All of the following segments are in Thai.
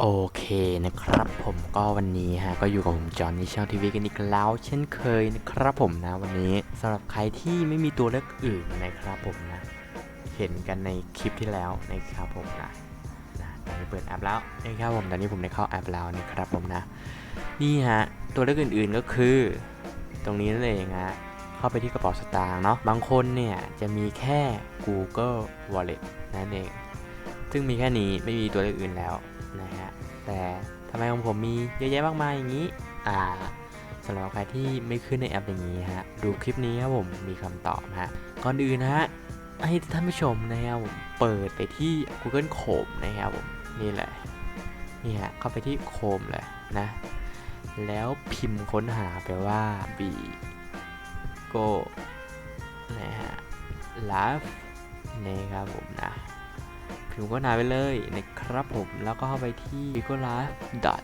โอเคนะครับผมก็วันนี้ฮะก็อยู่กับผมจอห์นนี่ช่องทีวีกันอีกแล้ว เช่นเคยนะครับผมนะวันนี้สำหรับใครที่ไม่มีตัวเลือกอื่นนะครับผมนะ เห็นกันในคลิปที่แล้วนะครับผมนะนะตอนนี้เปิดแอปแล้วนะครับผมตอนนี้ผมได้เข้าแอปแล้วนะครับผมนะนี่ฮะตัวเลือกอื่นๆก็คือ ตรงนี้นั่นเองฮะเข้าไปที่กระเป๋าสตางค์เนาะบางคนเนี่ยจะมีแค่ Google Wallet นั่นเอง ซึ่งมีแค่นี้ไม่มีตัวเลือกอื่นแล้วนะฮะ แต่ทำไมของผมมีเยอะแยะมากมายอย่างนี้ อ่าสำหรับใครที่ไม่ขึ้นในแอปอย่างนี้ฮะ ดูคลิปนี้ครับผมมีคำตอบฮะ ก่อนอื่นนะฮะให้ท่านผู้ชมนะครับผมเปิดไปที่ Google Chrome นะครับผมนี่แหละนี่ฮะเข้าไปที่ Chrome เลยนะ แล้วพิมพ์ค้นหาไปว่า b go นะฮะ live นะครับผมนะ พิมพ์ค้นหาไปเลยนะครับผมแล้วก็เข้าไปที่ v i g o l i f e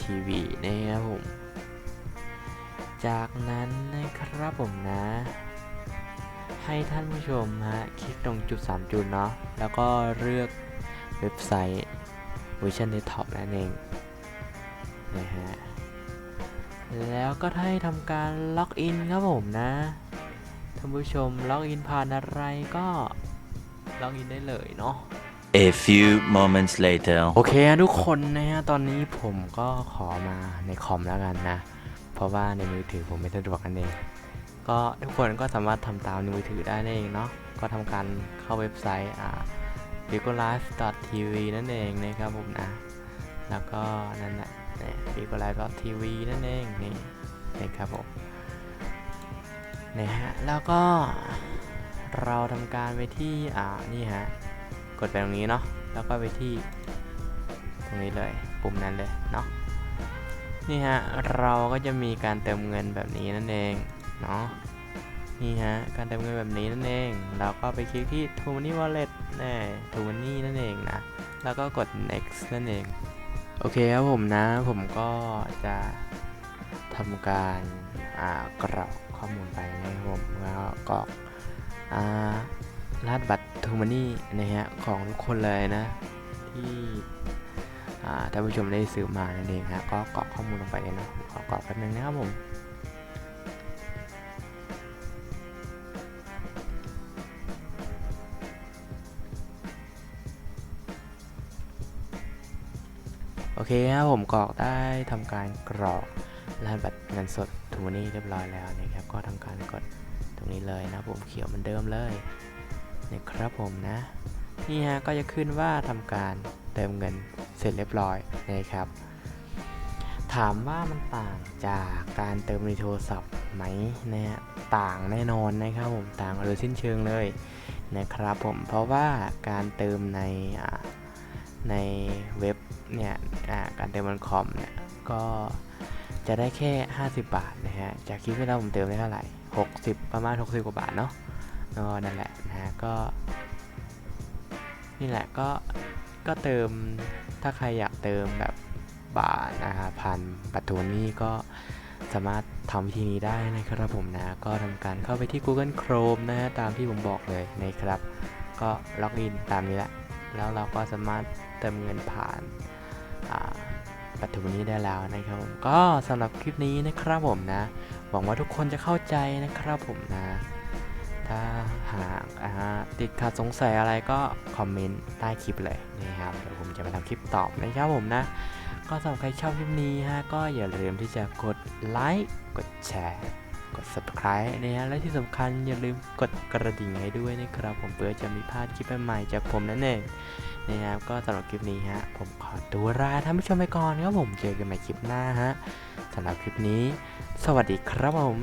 tv นะครับผม จากนั้นนะครับผมนะ ให้ท่านผู้ชมฮะคลิกตรงจุด 3 จุดเนาะแล้วก็เลือกเว็บไซต์เวอร์ชันเดสก์ท็อปนั่นเองนะฮะแล้วก็ให้ทำการล็อกอินครับผมนะท่านผู้ชมล็อกอินผ่านอะไรก็ล็อกอินได้เลยเนาะ A few moments later. โอเคทุกคนนะฮะ ตอนนี้ผมก็ขอมาในคอมแล้วกันนะ เพราะว่าในมือถือผมไม่สะดวกนั่นเอง ก็ทุกคนก็สามารถทำตามในมือถือได้นั่นเองเนาะ ก็ทำการเข้าเว็บไซต์อ่า v i g o l i f e tv นั่นเองนะครับผมนะ แล้วก็นั่นแหละ v i g o l i f e tv นั่นเองนี่นะครับผมนะฮะ แล้วก็เราทำการไปที่อ่านี่ฮะ ดไปตรงนี้เนาะแล้วก็ไปที่ตรงนี้เลยปุ่มนั้นเลยเนาะนี่ฮะเราก็จะมีการเติมเงินแบบนี้นั่นเองเนาะนี่ฮะการเติมเงินแบบนี้นั่นเอง เราก็ไปคลิกที่ t o Money Wallet แน่ t o Money นั่นเองนะแล้วก็กด next นั่นเองโอเคครับผมนะผมก็จะทำการกรอกข้อมูลไป นี่นะฮะของทุกคนเลยนะที่ท่านผู้ชมได้ซื้อมานั่นเองฮะก็กรอกข้อมูลลงไปเลยนะขอกรอกแป๊บนึงนะครับผมโอเคครับผมกรอกได้ทำการกรอกรหัสบัตรเงินสดทูนี่เรียบร้อยแล้วนะครับ ก็ทำการกดตรงนี้เลยนะผมเขียวเหมือนเดิมเลย นะครับผมนะ นี่ฮะก็จะขึ้นว่าทำการเติมเงินเสร็จเรียบร้อยนะครับ ถามว่ามันต่างจากการเติมในโทรศัพท์ไหมนะฮะต่างแน่นอนนะครับผมต่างโดยสิ้นเชิงเลยนะครับผมเพราะว่าการเติมในในเว็บเนี่ยการเติมบนคอมเนี่ยก็จะได้แค่ 50 บาทนะฮะจากคลิปที่เราผมเติมได้เท่าไหร่ 60 ประมาณ 60 กว่าบาทเนาะ ก็นั่นแหละนะก็ นี่แหละก็ก็เติมถ้าใครอยากเติมแบบบาทนะฮะผ่านบัตโทนี่ก็สามารถทำวิธีนี้ได้นะครับผมนะ ก็ทำการเข้าไปที่ Google Chrome นะฮะตามที่ผมบอกเลยนะครับ ก็ล็อกอินตามนี้แหละ แล้วเราก็สามารถเติมเงินผ่านอ่าบัตรโทนี่ได้แล้วนะครับผมก็สำหรับคลิปนี้นะครับผมนะ หวังว่าทุกคนจะเข้าใจนะครับผมนะ ถ้าหากติดขัดสงสัยอะไรก็คอมเมนต์ใต้คลิปเลยนะครับเดี๋ยวผมจะมาทำคลิปตอบนะครับผมนะ ก็สำหรับใครชอบคลิปนี้ฮะก็อย่าลืมที่จะกดไลค์กดแชร์กด subscribe นะฮะและที่สำคัญอย่าลืมกดกระดิ่งให้ด้วยนะครับ ผมเพื่อจะมีพลาดคลิปใหม่ๆจากผมนั่นเองนะครับก็สำหรับคลิปนี้ฮะผมขอตัวลาท่านผู้ชมไปก่อนครับผมเจอกันใหม่คลิปหน้าฮะสำหรับคลิปนี้ สวัสดีครับผม